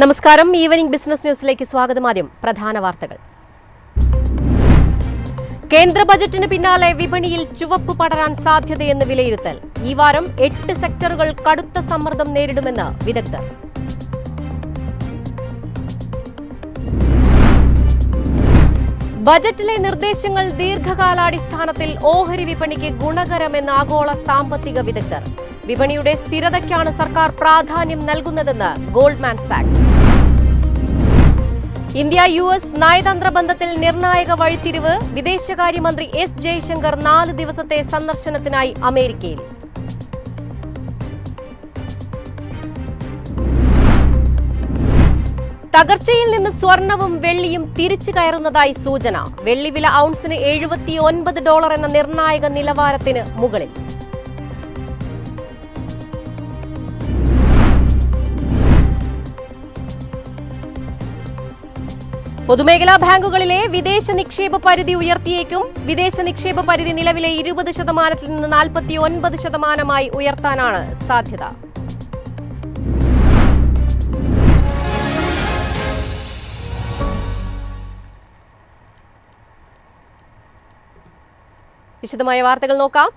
നമസ്കാരം. Evening business ന്യൂസിലേക്ക് സ്വാഗതം. ആദ്യം പ്രധാന വാർത്തകൾ. കേന്ദ്ര ബജറ്റിന് പിന്നാലെ വിപണിയിൽ ചുവപ്പ് പടരാൻ സാധ്യതയെന്ന് വിലയിരുത്തൽ. ഈ വാരം എട്ട് സെക്ടറുകൾ കടുത്ത സമ്മർദ്ദം നേരിടുമെന്ന് വിദഗ്ധർ. ബജറ്റിലെ നിർദ്ദേശങ്ങൾ ദീർഘകാലാടിസ്ഥാനത്തിൽ ഓഹരി വിപണിക്ക് ഗുണകരമെന്ന് ആഗോള സാമ്പത്തിക വിദഗ്ധർ. വിപണിയുടെ സ്ഥിരതയ്ക്കാണ് സർക്കാർ പ്രാധാന്യം നൽകുന്നതെന്ന് ഗോൾഡ്മാൻ സാക്സ്. ഇന്ത്യ യു എസ് നയതന്ത്ര ബന്ധത്തിൽ നിർണായക വഴിത്തിരിവ് വിദേശകാര്യമന്ത്രി എസ് ജയശങ്കർ നാല് ദിവസത്തെ സന്ദർശനത്തിനായി അമേരിക്കയിൽ. തകർച്ചയിൽ നിന്ന് സ്വർണവും വെള്ളിയും തിരിച്ചു കയറുന്നതായി സൂചന. വെള്ളിവില ഔൺസിന് എഴുപത്തി ഡോളർ എന്ന നിർണായക നിലവാരത്തിന് മുകളിൽ. പൊതുമേഖലാ ബാങ്കുകളിലെ വിദേശ നിക്ഷേപ പരിധി ഉയർത്തിയേക്കും. വിദേശ നിക്ഷേപ പരിധി നിലവിലെ ഇരുപത് ശതമാനത്തിൽ നിന്ന് നാൽപ്പത്തി ഒൻപത് ശതമാനമായി ഉയർത്താനാണ് സാധ്യത. വിശദമായ വാർത്തകൾ നോക്കാം.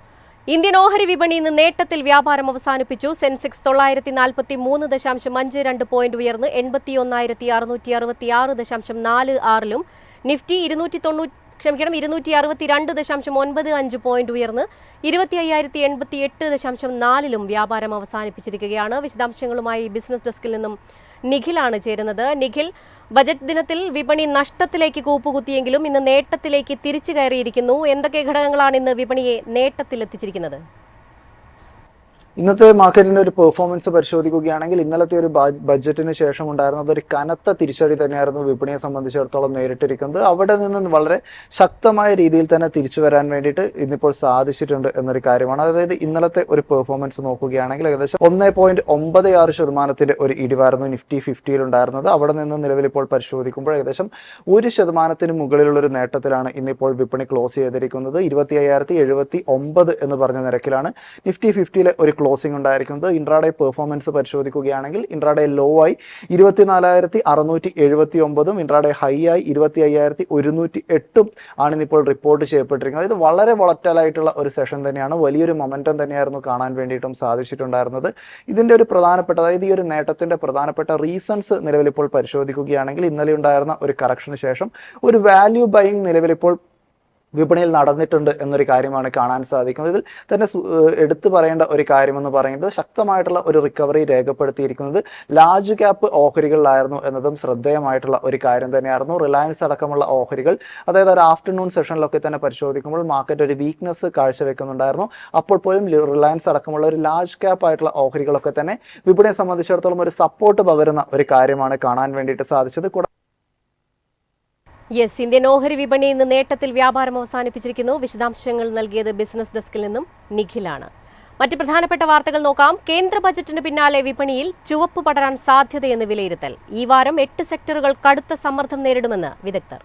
ഇന്ത്യൻ ഓഹരി വിപണി ഇന്ന് നേട്ടത്തിൽ വ്യാപാരം അവസാനിപ്പിച്ചു. സെൻസെക്സ് തൊള്ളായിരത്തി നാൽപ്പത്തി മൂന്ന് ദശാംശം അഞ്ച് രണ്ട് പോയിന്റ് ഉയർന്ന് എൺപത്തി ഒന്നായിരത്തി അറുന്നൂറ്റി അറുപത്തി ആറ് ദശാംശം നാല് ആറിലും നിഫ്റ്റി ഇരുന്നൂറ്റി തൊണ്ണൂറ്റി ക്ഷമിക്കണം ഇരുന്നൂറ്റി അറുപത്തി രണ്ട് ദശാംശം ഒൻപത് അഞ്ച് പോയിന്റ് ഉയർന്ന് ഇരുപത്തി അയ്യായിരത്തി എൺപത്തി എട്ട് ദശാംശം നാലിലും വ്യാപാരം അവസാനിപ്പിച്ചിരിക്കുകയാണ്. വിശദാംശങ്ങളുമായി ബിസിനസ് ഡെസ്കിൽ നിന്നും നിഖിലാണ് ചേരുന്നത്. നിഖിൽ ബജറ്റ് ദിനത്തിൽ വിപണി നഷ്ടത്തിലേക്ക് കൂപ്പുകുത്തിയെങ്കിലും ഇന്ന് നേട്ടത്തിലേക്ക് തിരിച്ചു കയറിയിരിക്കുന്നു. എന്തൊക്കെ ഘടകങ്ങളാണ് ഇന്ന് വിപണിയെ നേട്ടത്തിലെത്തിച്ചിരിക്കുന്നത്? ഇന്നത്തെ മാർക്കറ്റിന്റെ ഒരു പെർഫോമൻസ് പരിശോധിക്കുകയാണെങ്കിൽ ഇന്നലത്തെ ഒരു ബജറ്റിന് ശേഷം ഉണ്ടായിരുന്നത് ഒരു കനത്ത തിരിച്ചടി തന്നെയായിരുന്നു വിപണിയെ സംബന്ധിച്ചിടത്തോളം നേരിട്ടിരിക്കുന്നത്. അവിടെ നിന്ന് വളരെ ശക്തമായ രീതിയിൽ തന്നെ തിരിച്ചു വരാൻ വേണ്ടിയിട്ട് ഇന്നിപ്പോൾ സാധിച്ചിട്ടുണ്ട് എന്നൊരു കാര്യമാണ്. അതായത് ഇന്നലത്തെ ഒരു പെർഫോമൻസ് നോക്കുകയാണെങ്കിൽ ഏകദേശം ഒന്നേ പോയിന്റ് ഒമ്പത് ആറ് ശതമാനത്തിന്റെ ഒരു ഇടിവായിരുന്നു നിഫ്റ്റി ഫിഫ്റ്റിയിൽ ഉണ്ടായിരുന്നത്. അവിടെ നിന്ന് നിലവിൽ ഇപ്പോൾ പരിശോധിക്കുമ്പോൾ ഏകദേശം ഒരു ശതമാനത്തിന് മുകളിലുള്ള ഒരു നേട്ടത്തിലാണ് ഇന്നിപ്പോൾ വിപണി ക്ലോസ് ചെയ്തിരിക്കുന്നത്. ഇരുപത്തി അയ്യായിരത്തി എഴുപത്തി ഒമ്പത് എന്ന് പറഞ്ഞ നിരക്കിലാണ് നിഫ്റ്റി ഫിഫ്റ്റിയിലെ ഒരു ക്ലോസിംഗ് ഉണ്ടായിരിക്കുന്നത്. ഇൻട്രാഡേ പെർഫോമൻസ് പരിശോധിക്കുകയാണെങ്കിൽ ഇൻട്രാഡേ ലോ ആയി ഇരുപത്തിനാലായിരത്തി അറുന്നൂറ്റി എഴുപത്തി ഒമ്പതും ഇൻട്രാഡേ ഹൈ ആയി ഇരുപത്തി അയ്യായിരത്തി ഒരുന്നൂറ്റി എട്ടും ആണ് ഇന്നിപ്പോൾ റിപ്പോർട്ട് ചെയ്യപ്പെട്ടിരിക്കുന്നത്. ഇത് വളരെ വളറ്റലായിട്ടുള്ള ഒരു സെഷൻ തന്നെയാണ്. വലിയൊരു മൊമെന്റം തന്നെയായിരുന്നു കാണാൻ വേണ്ടിയിട്ടും സാധിച്ചിട്ടുണ്ടായിരുന്നത്. ഇതിന്റെ ഒരു പ്രധാനപ്പെട്ട അതായത് ഈ ഒരു നേട്ടത്തിന്റെ പ്രധാനപ്പെട്ട റീസൺസ് നിലവിലിപ്പോൾ പരിശോധിക്കുകയാണെങ്കിൽ ഇന്നലെ ഉണ്ടായിരുന്ന ഒരു കറക്ഷന് ശേഷം ഒരു വാല്യൂ ബൈങ് നിലവിലിപ്പോൾ വിപണിയിൽ നടന്നിട്ടുണ്ട് എന്നൊരു കാര്യമാണ് കാണാൻ സാധിക്കുന്നത്. ഇതിൽ തന്നെ എടുത്തു പറയേണ്ട ഒരു കാര്യമെന്ന് പറയുന്നത് ശക്തമായിട്ടുള്ള ഒരു റിക്കവറി രേഖപ്പെടുത്തിയിരിക്കുന്നത് ലാർജ് ക്യാപ്പ് ഓഹരികളിലായിരുന്നു എന്നതും ശ്രദ്ധേയമായിട്ടുള്ള ഒരു കാര്യം തന്നെയായിരുന്നു. റിലയൻസ് അടക്കമുള്ള ഓഹരികൾ അതായത് ഒരു ആഫ്റ്റർനൂൺ സെഷനിലൊക്കെ തന്നെ പരിശോധിക്കുമ്പോൾ മാർക്കറ്റ് ഒരു വീക്ക്നെസ് കാഴ്ചവെക്കുന്നുണ്ടായിരുന്നു. അപ്പോൾ പോലും റിലയൻസ് അടക്കമുള്ള ഒരു ലാർജ് ക്യാപ്പ് ആയിട്ടുള്ള ഓഹരികളൊക്കെ തന്നെ വിപണിയെ സംബന്ധിച്ചിടത്തോളം ഒരു സപ്പോർട്ട് പകരുന്ന ഒരു കാര്യമാണ് കാണാൻ വേണ്ടിയിട്ട് സാധിച്ചത്. യെസ് ഇന്ത്യൻ ഓഹരി വിപണി ഇന്ന് നേട്ടത്തിൽ വ്യാപാരം അവസാനിപ്പിച്ചിരിക്കുന്നു. വിശദാംശങ്ങൾ നൽകിയത് ബിസിനസ് ഡെസ്കിൽ നിന്നും നിഖിലാണ്. മറ്റ് പ്രധാനപ്പെട്ട വാർത്തകൾ നോക്കാം. കേന്ദ്ര ബജറ്റിന് പിന്നാലെ വിപണിയിൽ ചുവപ്പ് പടരാൻ സാധ്യതയെന്ന് വിലയിരുത്തൽ. ഈ വാരം എട്ട് സെക്ടറുകൾ കടുത്ത സമ്മർദ്ദം നേരിടുമെന്ന് വിദഗ്ധർ.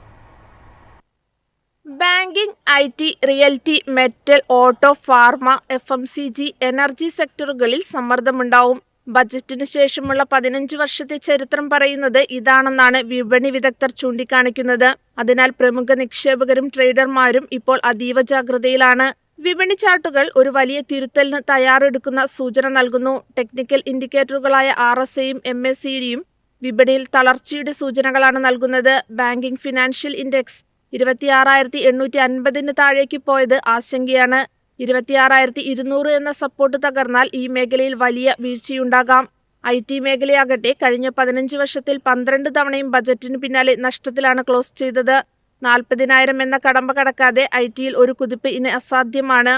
Banking I T realty metal auto pharma F M C G energy സെക്ടറുകളിൽ സമ്മർദ്ദമുണ്ടാവും. ബജറ്റിനു ശേഷമുള്ള പതിനഞ്ച് വർഷത്തെ ചരിത്രം പറയുന്നത് ഇതാണെന്നാണ് വിപണി വിദഗ്ധർ ചൂണ്ടിക്കാണിക്കുന്നത്. അതിനാൽ പ്രമുഖ നിക്ഷേപകരും ട്രേഡർമാരും ഇപ്പോൾ അതീവ ജാഗ്രതയിലാണ്. വിപണി ചാർട്ടുകൾ ഒരു വലിയ തിരുത്തലിന് തയ്യാറെടുക്കുന്ന സൂചന നൽകുന്നു. ടെക്നിക്കൽ ഇൻഡിക്കേറ്ററുകളായ ആർ എസ് എയും എം എസ് സിയും വിപണിയിൽ തളർച്ചയുടെ സൂചനകളാണ് നൽകുന്നത്. ബാങ്കിംഗ് ഫിനാൻഷ്യൽ ഇൻഡെക്സ് ഇരുപത്തിയാറായിരത്തി എണ്ണൂറ്റി അൻപതിന് താഴേക്ക് പോയത് ആശങ്കയാണ്. ഇരുപത്തിയാറായിരത്തി ഇരുന്നൂറ് എന്ന സപ്പോർട്ട് തകർന്നാൽ ഈ മേഖലയിൽ വലിയ വീഴ്ചയുണ്ടാകാം. ഐ ടി മേഖലയാകട്ടെ കഴിഞ്ഞ പതിനഞ്ച് വർഷത്തിൽ പന്ത്രണ്ട് തവണയും ബജറ്റിന് പിന്നാലെ നഷ്ടത്തിലാണ് ക്ലോസ് ചെയ്തത്. നാൽപ്പതിനായിരം എന്ന കടമ്പ കടക്കാതെ ഐ ടിയിൽ ഒരു കുതിപ്പ് ഇന്ന് അസാധ്യമാണ്.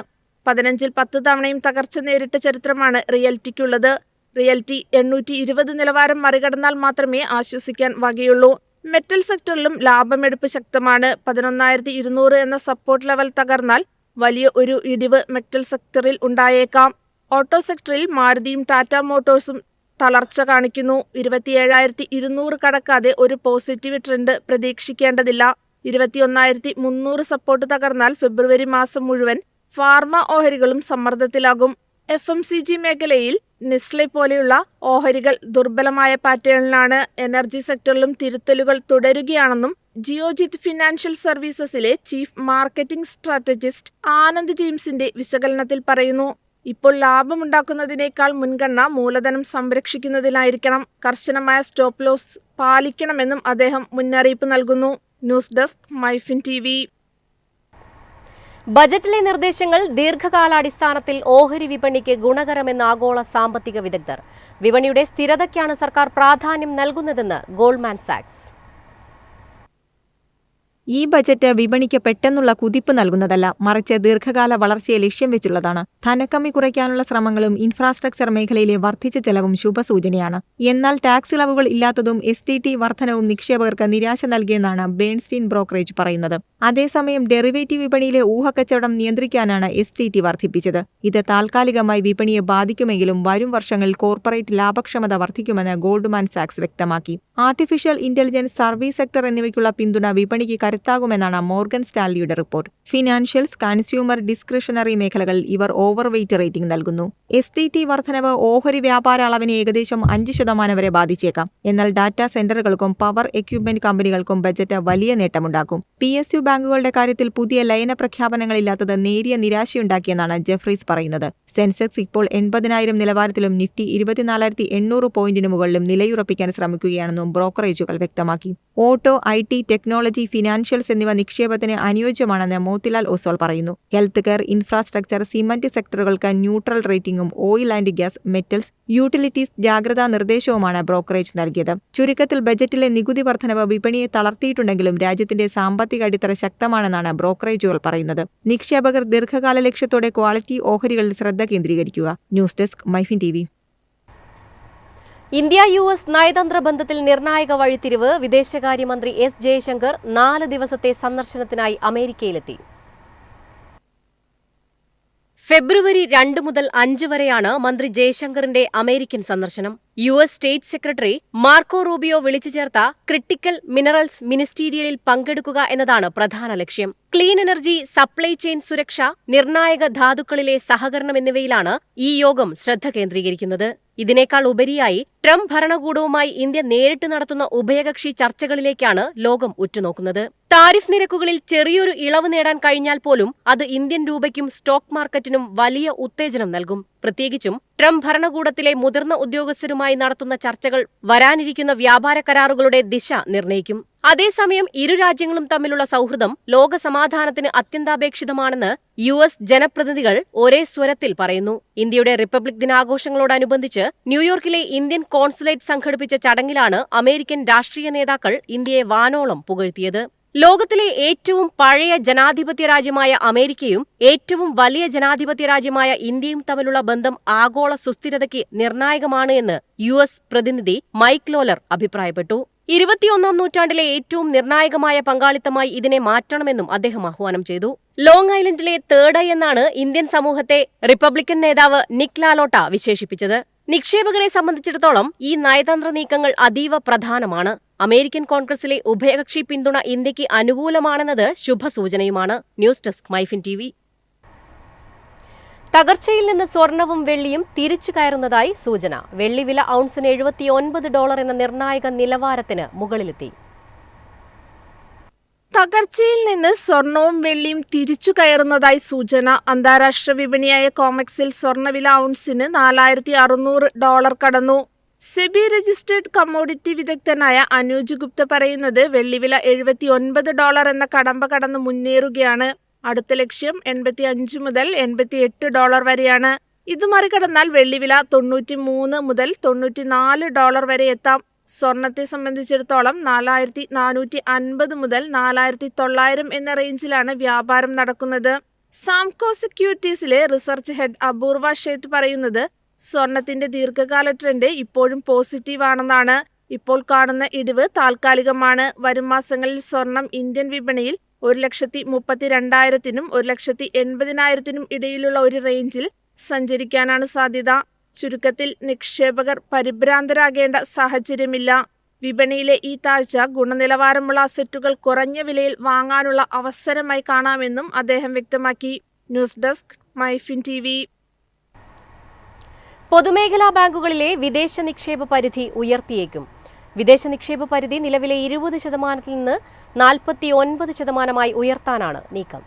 പതിനഞ്ചിൽ പത്ത് തവണയും തകർച്ച നേരിട്ട ചരിത്രമാണ് റിയൽറ്റിക്കുള്ളത് റിയൽറ്റി എണ്ണൂറ്റി ഇരുപത് നിലവാരം മറികടന്നാൽ മാത്രമേ ആശ്വസിക്കാൻ വകയുള്ളൂ. മെറ്റൽ സെക്ടറിലും ലാഭമെടുപ്പ് ശക്തമാണ്. പതിനൊന്നായിരത്തി ഇരുന്നൂറ് എന്ന സപ്പോർട്ട് ലെവൽ തകർന്നാൽ വലിയ ഒരു ഇടിവ് മെറ്റൽ സെക്ടറിൽ ഉണ്ടായേക്കാം. ഓട്ടോ സെക്ടറിൽ മാരുതിയും ടാറ്റ മോട്ടോഴ്സും തളർച്ച കാണിക്കുന്നു. ഇരുപത്തിയേഴായിരത്തി ഇരുന്നൂറ് കടക്കാതെ ഒരു പോസിറ്റീവ് ട്രെൻഡ് പ്രതീക്ഷിക്കേണ്ടതില്ല. ഇരുപത്തിയൊന്നായിരത്തി മുന്നൂറ് സപ്പോർട്ട് തകർന്നാൽ ഫെബ്രുവരി മാസം മുഴുവൻ ഫാർമ ഓഹരികളും സമ്മർദ്ദത്തിലാകും. എഫ് എം സി ജി മേഖലയിൽ നിസ്ലെ പോലെയുള്ള ഓഹരികൾ ദുർബലമായ പാറ്റേണിലാണ് എനർജി സെക്ടറിലും തിരുത്തലുകൾ തുടരുകയാണെന്നും ജിയോജിത് ഫിനാൻഷ്യൽ സർവീസസിലെ ചീഫ് മാർക്കറ്റിംഗ് സ്ട്രാറ്റജിസ്റ്റ് ആനന്ദ് ജെയിംസിന്റെ വിശകലനത്തിൽ പറയുന്നു ഇപ്പോൾ ലാഭമുണ്ടാക്കുന്നതിനേക്കാൾ മുൻഗണന മൂലധനം സംരക്ഷിക്കുന്നതിലായിരിക്കണം. കർശനമായ സ്റ്റോപ്പ് ലോസ് പാലിക്കണമെന്നും അദ്ദേഹം മുന്നറിയിപ്പ് നൽകുന്നു. News desk MyFin T V. ബജറ്റിലെ നിർദ്ദേശങ്ങൾ ദീർഘകാലാടിസ്ഥാനത്തിൽ ഓഹരി വിപണിക്ക് ഗുണകരമെന്ന് ആഗോള സാമ്പത്തിക വിദഗ്ധർ. വിപണിയുടെ സ്ഥിരതയ്ക്കാണ് സർക്കാർ പ്രാധാന്യം നൽകുന്നതെന്ന് ഗോൾഡ്മാൻ സാക്സ്. ഈ ബജറ്റ് വിപണിക്ക് പെട്ടെന്നുള്ള കുതിപ്പ് നൽകുന്നതല്ല മറിച്ച് ദീർഘകാല വളർച്ചയെ ലക്ഷ്യം വെച്ചുള്ളതാണ്. ധനക്കമ്മി കുറയ്ക്കാനുള്ള ശ്രമങ്ങളും ഇൻഫ്രാസ്ട്രക്ചർ മേഖലയിലെ വർദ്ധിച്ച ചെലവും ശുഭസൂചനയാണ്. എന്നാൽ ടാക്സ് ഇളവുകൾ ഇല്ലാത്തതും എസ് ടി ടി വർധനവും നിക്ഷേപകർക്ക് നിരാശ നൽകിയെന്നാണ് ബേൺസ്റ്റീൻ ബ്രോക്കറേജ് പറയുന്നത്. അതേസമയം ഡെറിവേറ്റീവ് വിപണിയിലെ ഊഹക്കച്ചവടം നിയന്ത്രിക്കാനാണ് എസ് ടി ടി വർദ്ധിപ്പിച്ചത്. ഇത് താൽക്കാലികമായി വിപണിയെ ബാധിക്കുമെങ്കിലും വരും വർഷങ്ങളിൽ കോർപ്പറേറ്റ് ലാഭക്ഷമത വർദ്ധിക്കുമെന്ന് ഗോൾഡ്മാൻ സാക്സ് വ്യക്തമാക്കി. ആർട്ടിഫിഷ്യൽ ഇന്റലിജൻസ് സർവീസ് സെക്ടർ എന്നിവയ്ക്കുള്ള പിന്തുണ വിപണിക്ക് കരുത്താകുമെന്നാണ് മോർഗൻ സ്റ്റാൻലിയുടെ റിപ്പോർട്ട്. ഫിനാൻഷ്യൽസ് കൺസ്യൂമർ ഡിസ്ക്രിഷണറി മേഖലകളിൽ ഇവർ ഓവർ വെയ്റ്റ് റേറ്റിംഗ് നൽകുന്നു. എസ് ടി ടി വർധനവ് ഓഹരി വ്യാപാര അളവിനെ ഏകദേശം അഞ്ച് ശതമാനം വരെ ബാധിച്ചേക്കാം. എന്നാൽ ഡാറ്റാ സെന്ററുകൾക്കും പവർ എക്യുപ്മെന്റ് കമ്പനികൾക്കും ബജറ്റ് വലിയ നേട്ടമുണ്ടാക്കും. പി എസ് യു ബാങ്കുകളുടെ കാര്യത്തിൽ പുതിയ ലയന പ്രഖ്യാപനങ്ങളില്ലാത്തത് നേരിയ നിരാശയുണ്ടാക്കിയെന്നാണ് ജെഫ്രീസ് പറയുന്നത്. സെൻസെക്സ് ഇപ്പോൾ എൺപതിനായിരം നിലവാരത്തിലും നിഫ്റ്റി ഇരുപത്തിനാലായിരത്തി എണ്ണൂറ് പോയിന്റിന് മുകളിലും നിലയുറപ്പിക്കാൻ ശ്രമിക്കുകയാണെന്നും ബ്രോക്കറേജുകൾ വ്യക്തമാക്കി. Auto I T technology financials എന്നിവ നിക്ഷേപത്തിന് അനുയോജ്യമാണെന്ന് മോത്തിലാൽ ഒസ്വാൾ പറയുന്നു. ഹെൽത്ത് കെയർ ഇൻഫ്രാസ്ട്രക്ചർ സിമന്റ് സെക്ടറുകൾക്ക് ന്യൂട്രൽ റേറ്റിംഗും oil and gas metals utilities ജാഗ്രതാ നിർദ്ദേശവുമാണ് ബ്രോക്കറേജ് നൽകിയത്. ചുരുക്കത്തിൽ ബജറ്റിലെ നികുതി വർധനവ് വിപണിയെ തളർത്തിയിട്ടുണ്ടെങ്കിലും രാജ്യത്തിന്റെ സാമ്പത്തിക അടിത്തറ ശക്തമാണെന്നാണ് ബ്രോക്കറേജുകൾ പറയുന്നത്. നിക്ഷേപകർ ദീർഘകാല ലക്ഷ്യത്തോടെ ക്വാളിറ്റി ഓഹരികളിൽ ശ്രദ്ധ കേന്ദ്രീകരിക്കുക. News desk MyFin T India U S നയതന്ത്ര ബന്ധത്തിൽ നിർണായക വഴിത്തിരിവ് വിദേശകാര്യമന്ത്രി എസ് ജയശങ്കർ നാല് ദിവസത്തെ സന്ദർശനത്തിനായി അമേരിക്കയിലെത്തി. ഫെബ്രുവരി രണ്ട് മുതൽ അഞ്ച് വരെയാണ് മന്ത്രി ജയശങ്കറിന്റെ അമേരിക്കൻ സന്ദർശനം. U S state secretary Marco Rubio വിളിച്ചു ചേർത്ത ക്രിട്ടിക്കൽ മിനറൽസ് മിനിസ്റ്റീരിയലിൽ പങ്കെടുക്കുക എന്നതാണ് പ്രധാന ലക്ഷ്യം. ക്ലീൻ എനർജി സപ്ലൈ ചെയിൻ സുരക്ഷ നിർണായക ധാതുക്കളിലെ സഹകരണം എന്നിവയിലാണ് ഈ യോഗം ശ്രദ്ധ കേന്ദ്രീകരിക്കുന്നത്. ഇതിനേക്കാൾ ഉപരിയായി ട്രംപ് ഭരണകൂടവുമായി ഇന്ത്യ നേരിട്ട് നടത്തുന്ന ഉഭയകക്ഷി ചർച്ചകളിലേക്കാണ് ലോകം ഉറ്റുനോക്കുന്നത്. താരിഫ് നിരക്കുകളിൽ ചെറിയൊരു ഇളവ് നേടാൻ കഴിഞ്ഞാൽ പോലും അത് ഇന്ത്യൻ രൂപയ്ക്കും സ്റ്റോക്ക് മാർക്കറ്റിനും വലിയ ഉത്തേജനം നൽകും. പ്രത്യേകിച്ചും ട്രംപ് ഭരണകൂടത്തിലെ മുതിർന്ന ഉദ്യോഗസ്ഥരുമായി നടത്തുന്ന ചർച്ചകൾ വരാനിരിക്കുന്ന വ്യാപാര കരാറുകളുടെ ദിശ നിർണയിക്കും. അതേസമയം ഇരു രാജ്യങ്ങളും തമ്മിലുള്ള സൗഹൃദം ലോക സമാധാനത്തിന് അത്യന്താപേക്ഷിതമാണെന്ന് യു എസ് ജനപ്രതിനിധികൾ ഒരേ സ്വരത്തിൽ പറയുന്നു. ഇന്ത്യയുടെ റിപ്പബ്ലിക് ദിനാഘോഷങ്ങളോടനുബന്ധിച്ച് ന്യൂയോർക്കിലെ ഇന്ത്യൻ കോൺസുലേറ്റ് സംഘടിപ്പിച്ച ചടങ്ങിലാണ് അമേരിക്കൻ രാഷ്ട്രീയ നേതാക്കൾ ഇന്ത്യയെ വാനോളം പുകഴ്ത്തിയത്. ലോകത്തിലെ ഏറ്റവും പഴയ ജനാധിപത്യ രാജ്യമായ അമേരിക്കയും ഏറ്റവും വലിയ ജനാധിപത്യ രാജ്യമായ ഇന്ത്യയും തമ്മിലുള്ള ബന്ധം ആഗോള സുസ്ഥിരതയ്ക്ക് നിർണായകമാണ് എന്ന് യു എസ് പ്രതിനിധി മൈക്ക് ലോലർ അഭിപ്രായപ്പെട്ടു. ഇരുപത്തിയൊന്നാം നൂറ്റാണ്ടിലെ ഏറ്റവും നിർണായകമായ പങ്കാളിത്തമായി ഇതിനെ മാറ്റണമെന്നും അദ്ദേഹം ആഹ്വാനം ചെയ്തു. ലോങ് ഐലൻഡിലെ തേർഡ് ഐ എന്നാണ് ഇന്ത്യൻ സമൂഹത്തെ റിപ്പബ്ലിക്കൻ നേതാവ് നിക് ലാലോട്ട വിശേഷിപ്പിച്ചത്. നിക്ഷേപകരെ സംബന്ധിച്ചിടത്തോളം ഈ നയതന്ത്ര നീക്കങ്ങൾ അതീവ പ്രധാനമാണ്. അമേരിക്കൻ കോൺഗ്രസിലെ ഉഭയകക്ഷി പിന്തുണ ഇന്ത്യയ്ക്ക് അനുകൂലമാണെന്നത് ശുഭസൂചനയുമാണ്. ന്യൂസ് ഡെസ്ക് മൈഫിൻ ടി തകർച്ചയിൽ നിന്ന് സ്വർണവും വെള്ളിയും തിരിച്ചു കയറുന്നതായി സൂചന. വെള്ളിവില ഔൺസിന് എഴുപത്തിയൊൻപത് ഡോളർ എന്ന നിർണായക നിലവാരത്തിന് മുകളിലെത്തി. തകർച്ചയിൽ നിന്ന് സ്വർണവും വെള്ളിയും തിരിച്ചു കയറുന്നതായി സൂചന. അന്താരാഷ്ട്ര വിപണിയായ കോമക്സിൽ സ്വർണവില ഔൺസിന് നാലായിരത്തി അറുന്നൂറ് ഡോളർ കടന്നു. സെബി രജിസ്റ്റേർഡ് കമ്മോഡിറ്റി വിദഗ്ധനായ അനൂജ് ഗുപ്ത പറയുന്നത് വെള്ളിവില എഴുപത്തി ഒൻപത് ഡോളർ എന്ന കടമ്പ കടന്ന് മുന്നേറുകയാണ്. അടുത്ത ലക്ഷ്യം എൺപത്തി അഞ്ച് മുതൽ എൺപത്തി എട്ട് ഡോളർ വരെയാണ്. ഇത് മറികടന്നാൽ വെള്ളിവില തൊണ്ണൂറ്റി മൂന്ന് മുതൽ തൊണ്ണൂറ്റി നാല് ഡോളർ വരെ എത്താം. സ്വർണത്തെ സംബന്ധിച്ചിടത്തോളം നാലായിരത്തി നാനൂറ്റി അൻപത് മുതൽ നാലായിരത്തി തൊള്ളായിരം എന്ന റേഞ്ചിലാണ് വ്യാപാരം നടക്കുന്നത്. സാംകോ സെക്യൂരിറ്റീസിലെ റിസർച്ച് ഹെഡ് അപൂർവ ഷേത്ത് പറയുന്നത് സ്വർണത്തിന്റെ ദീർഘകാല ട്രെൻഡ് ഇപ്പോഴും പോസിറ്റീവ് ആണെന്നാണ് ഇപ്പോൾ കാണുന്ന ഇടിവ്. താൽക്കാലികമാണ് വരും മാസങ്ങളിൽ സ്വർണം ഇന്ത്യൻ വിപണിയിൽ ഒരു ലക്ഷത്തി മുപ്പത്തി രണ്ടായിരത്തിനും ഒരു ലക്ഷത്തി എൺപതിനായിരത്തിനും ഇടയിലുള്ള ഒരു റേഞ്ചിൽ സഞ്ചരിക്കാനാണ് സാധ്യത. ചുരുക്കത്തിൽ നിക്ഷേപകർ പരിഭ്രാന്തരാകേണ്ട സാഹചര്യമില്ല. വിപണിയിലെ ഈ താഴ്ച ഗുണനിലവാരമുള്ള അസറ്റുകൾ കുറഞ്ഞ വിലയിൽ വാങ്ങാനുള്ള അവസരമായി കാണാമെന്നും അദ്ദേഹം വ്യക്തമാക്കി. ന്യൂസ് ഡെസ്ക് മൈഫിൻ ടി പൊതുമേഖലാ ബാങ്കുകളിലെ വിദേശ നിക്ഷേപ പരിധി ഉയർത്തിയേക്കും. വിദേശ നിക്ഷേപ പരിധി നിലവിലെ ഇരുപത് ശതമാനത്തിൽ നിന്ന് നാൽപ്പത്തി ഒൻപത് ശതമാനമായി ഉയർത്താനാണ് നീക്കം.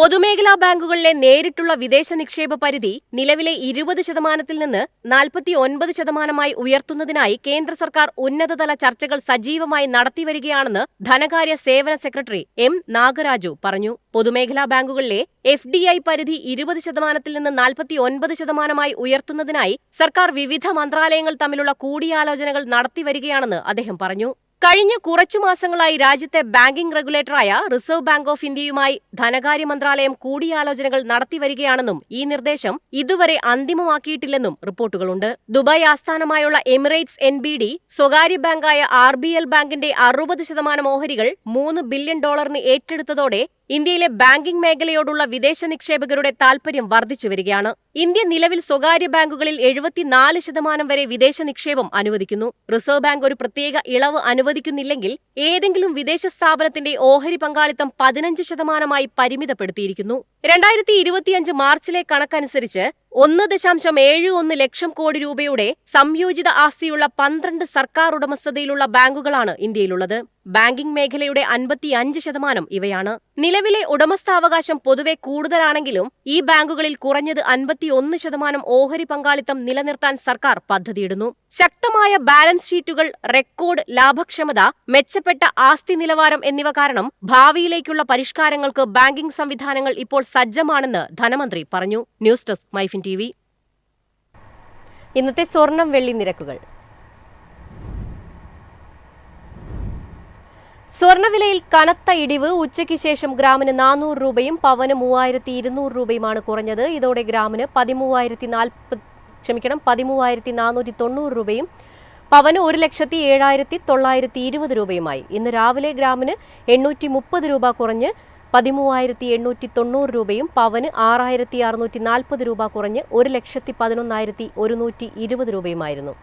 പൊതുമേഖലാ ബാങ്കുകളിലെ നേരിട്ടുള്ള വിദേശ നിക്ഷേപ പരിധി നിലവിലെ ഇരുപത് ശതമാനത്തിൽ നിന്ന് നാൽപ്പത്തി ഒൻപത് ശതമാനമായി ഉയർത്തുന്നതിനായി കേന്ദ്ര സർക്കാർ ഉന്നതതല ചർച്ചകൾ സജീവമായി നടത്തിവരികയാണെന്ന് ധനകാര്യ സേവന സെക്രട്ടറി എം നാഗരാജു പറഞ്ഞു. പൊതുമേഖലാ ബാങ്കുകളിലെ എഫ് ഡി ഐ പരിധി ഇരുപത് ശതമാനത്തിൽ നിന്ന് നാൽപ്പത്തി ഒൻപത് ശതമാനമായി ഉയർത്തുന്നതിനായി സർക്കാർ വിവിധ മന്ത്രാലയങ്ങൾ തമ്മിലുള്ള കൂടിയാലോചനകൾ നടത്തിവരികയാണെന്ന് അദ്ദേഹം പറഞ്ഞു. കഴിഞ്ഞ കുറച്ചു മാസങ്ങളായി രാജ്യത്തെ ബാങ്കിംഗ് റെഗുലേറ്ററായ റിസർവ് ബാങ്ക് ഓഫ് ഇന്ത്യയുമായി ധനകാര്യ മന്ത്രാലയം കൂടിയാലോചനകൾ നടത്തിവരികയാണെന്നും ഈ നിർദ്ദേശം ഇതുവരെ അന്തിമമാക്കിയിട്ടില്ലെന്നും റിപ്പോർട്ടുകളുണ്ട്. ദുബായ് ആസ്ഥാനമായുള്ള എമിറേറ്റ്സ് എൻ ബി ഡി സ്വകാര്യ ബാങ്കായ ആർ ബി എൽ ബാങ്കിന്റെ അറുപത് ശതമാനം ഓഹരികൾ മൂന്ന് ബില്യൺ ഡോളറിന് ഏറ്റെടുത്തതോടെ ഇന്ത്യയിലെ ബാങ്കിംഗ് മേഖലയോടുള്ള വിദേശ നിക്ഷേപകരുടെ താൽപര്യം വർദ്ധിച്ചു വരികയാണ്. ഇന്ത്യ നിലവിൽ സ്വകാര്യ ബാങ്കുകളിൽ എഴുപത്തിനാല് ശതമാനം വരെ വിദേശ നിക്ഷേപം അനുവദിക്കുന്നു. റിസർവ് ബാങ്ക് ഒരു പ്രത്യേക ഇളവ് അനുവദിക്കുന്നില്ലെങ്കിൽ ഏതെങ്കിലും വിദേശ സ്ഥാപനത്തിന്റെ ഓഹരി പങ്കാളിത്തം പതിനഞ്ച് ശതമാനമായി പരിമിതപ്പെടുത്തിയിരിക്കുന്നു. രണ്ടായിരത്തി ഇരുപത്തിയഞ്ച് മാർച്ചിലെ കണക്കനുസരിച്ച് ഒന്ന് ദശാംശം ഏഴ് ഒന്ന് ലക്ഷം കോടി രൂപയുടെ സംയോജിത ആസ്തിയുള്ള പന്ത്രണ്ട് സർക്കാർ ഉടമസ്ഥതയിലുള്ള ബാങ്കുകളാണ് ഇന്ത്യയിലുള്ളത്. ബാങ്കിംഗ് മേഖലയുടെ അൻപത്തിയഞ്ച് ശതമാനം ഇവയാണ്. നിലവിലെ ഉടമസ്ഥാവകാശം പൊതുവെ കൂടുതലാണെങ്കിലും ഈ ബാങ്കുകളിൽ കുറഞ്ഞത് അൻപത്തിയൊന്ന് ശതമാനം ഓഹരി പങ്കാളിത്തം നിലനിർത്താൻ സർക്കാർ പദ്ധതിയിടുന്നു. ശക്തമായ ബാലൻസ് ഷീറ്റുകൾ റെക്കോർഡ് ലാഭക്ഷമത മെച്ചപ്പെട്ട ആസ്തി നിലവാരം എന്നിവ കാരണം ഭാവിയിലേക്കുള്ള പരിഷ്കാരങ്ങൾക്ക് ബാങ്കിംഗ് സംവിധാനങ്ങൾ ഇപ്പോൾ സജ്ജമാണെന്ന് ധനമന്ത്രി പറഞ്ഞു. News desk MyFin T V. ഇന്നത്തെ സ്വർണം വെള്ളി നിരക്കുകൾ. സ്വർണവിലയിൽ കനത്ത ഇടിവ്. ഉച്ചയ്ക്ക് ശേഷം ഗ്രാമിന് നാനൂറ് രൂപയും പവന് മൂവായിരത്തി ഇരുന്നൂറ് രൂപയുമാണ് കുറഞ്ഞത്. ഇതോടെ ഗ്രാമിന് പതിമൂവായിരത്തി നാൽപ്പത് ക്ഷമിക്കണം പതിമൂവായിരത്തി നാനൂറ്റി തൊണ്ണൂറ് രൂപയും പവന് ഒരു ലക്ഷത്തി ഏഴായിരത്തി തൊള്ളായിരത്തി ഇരുപത് രൂപയുമായി. ഇന്ന് രാവിലെ ഗ്രാമിന് എണ്ണൂറ്റി മുപ്പത് രൂപ കുറഞ്ഞ് പതിമൂവായിരത്തി എണ്ണൂറ്റി തൊണ്ണൂറ് രൂപയും പവന് ആറായിരത്തി അറുന്നൂറ്റി നാൽപ്പത് രൂപ കുറഞ്ഞ് ഒരു ലക്ഷത്തി പതിനൊന്നായിരത്തി ഒരുന്നൂറ്റി ഇരുപത് രൂപയുമായിരുന്നു.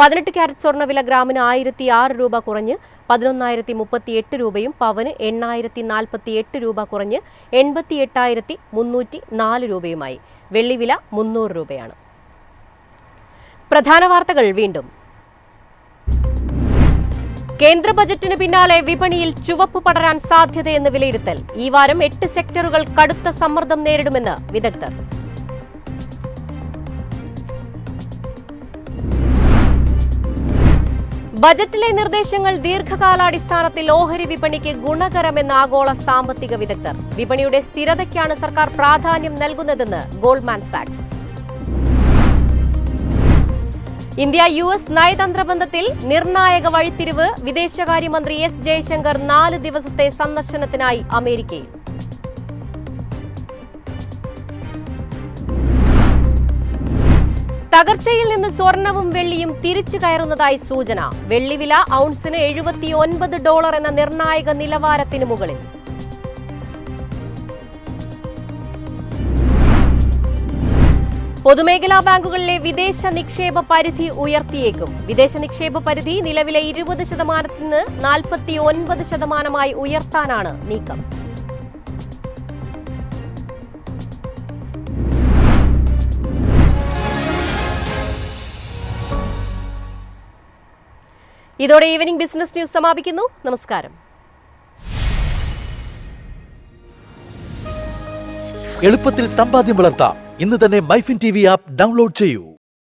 പതിനെട്ട് ക്യാരറ്റ് സ്വർണവില ഗ്രാമിന് ആയിരത്തി ആറ് രൂപ കുറഞ്ഞ് പതിനൊന്നായിരത്തി മുപ്പത്തി എട്ട് രൂപയും പവന് എണ്ണായിരത്തി നാൽപ്പത്തി എട്ട് രൂപ കുറഞ്ഞ് എൺപത്തി എട്ടായിരത്തി മുന്നൂറ്റി നാല് രൂപയുമായി. വെള്ളിവില മുന്നൂറ് രൂപയാണ്. പ്രധാന വാർത്തകൾ വീണ്ടും. കേന്ദ്ര ബജറ്റിന് പിന്നാലെ വിപണിയിൽ ചുവപ്പ് പടരാൻ സാധ്യതയെന്ന് വിലയിരുത്തൽ. ഈ വാരം എട്ട് സെക്ടറുകൾ കടുത്ത സമ്മർദ്ദം നേരിടുമെന്ന് വിദഗ്ധർ. ബജറ്റിലെ നിർദ്ദേശങ്ങൾ ദീർഘകാലാടിസ്ഥാനത്തിൽ ഓഹരി വിപണിക്ക് ഗുണകരമെന്ന് ആഗോള സാമ്പത്തിക വിദഗ്ധർ. വിപണിയുടെ സ്ഥിരതയ്ക്കാണ് സർക്കാർ പ്രാധാന്യം നൽകുന്നതെന്ന് ഗോൾഡ്മാൻ സാക്സ്. ഇന്ത്യ യു എസ് നയതന്ത്ര ബന്ധത്തിൽ നിർണായക വഴിത്തിരിവ് വിദേശകാര്യമന്ത്രി എസ് ജയശങ്കർ നാല് ദിവസത്തെ സന്ദർശനത്തിനായി അമേരിക്കയിൽ. തകർച്ചയിൽ നിന്ന് സ്വർണവും വെള്ളിയും തിരിച്ചു കയറുന്നതായി സൂചന. വെള്ളിവില ഔൺസിന് എഴുപത്തിയൊൻപത് ഡോളർ എന്ന നിർണായക നിലവാരത്തിന് മുകളിൽ. പൊതുമേഖലാ ബാങ്കുകളിലെ വിദേശ നിക്ഷേപ പരിധി ഉയർത്തിയേക്കും. വിദേശ നിക്ഷേപ പരിധി നിലവിലെ ഇരുപത് ശതമാനത്തിൽ നിന്ന് നാൽപ്പത്തി ഒൻപത് ശതമാനമായി ഉയർത്താനാണ് നീക്കം. ഇതോടെ ഈവനിംഗ് ബിസിനസ് ന്യൂസ് സമാപിക്കുന്നു. നമസ്കാരം. എളുപ്പത്തിൽ സമ്പാദ്യം വളർത്താം. ഇന്ന് തന്നെ MyFin T V app download ചെയ്യൂ.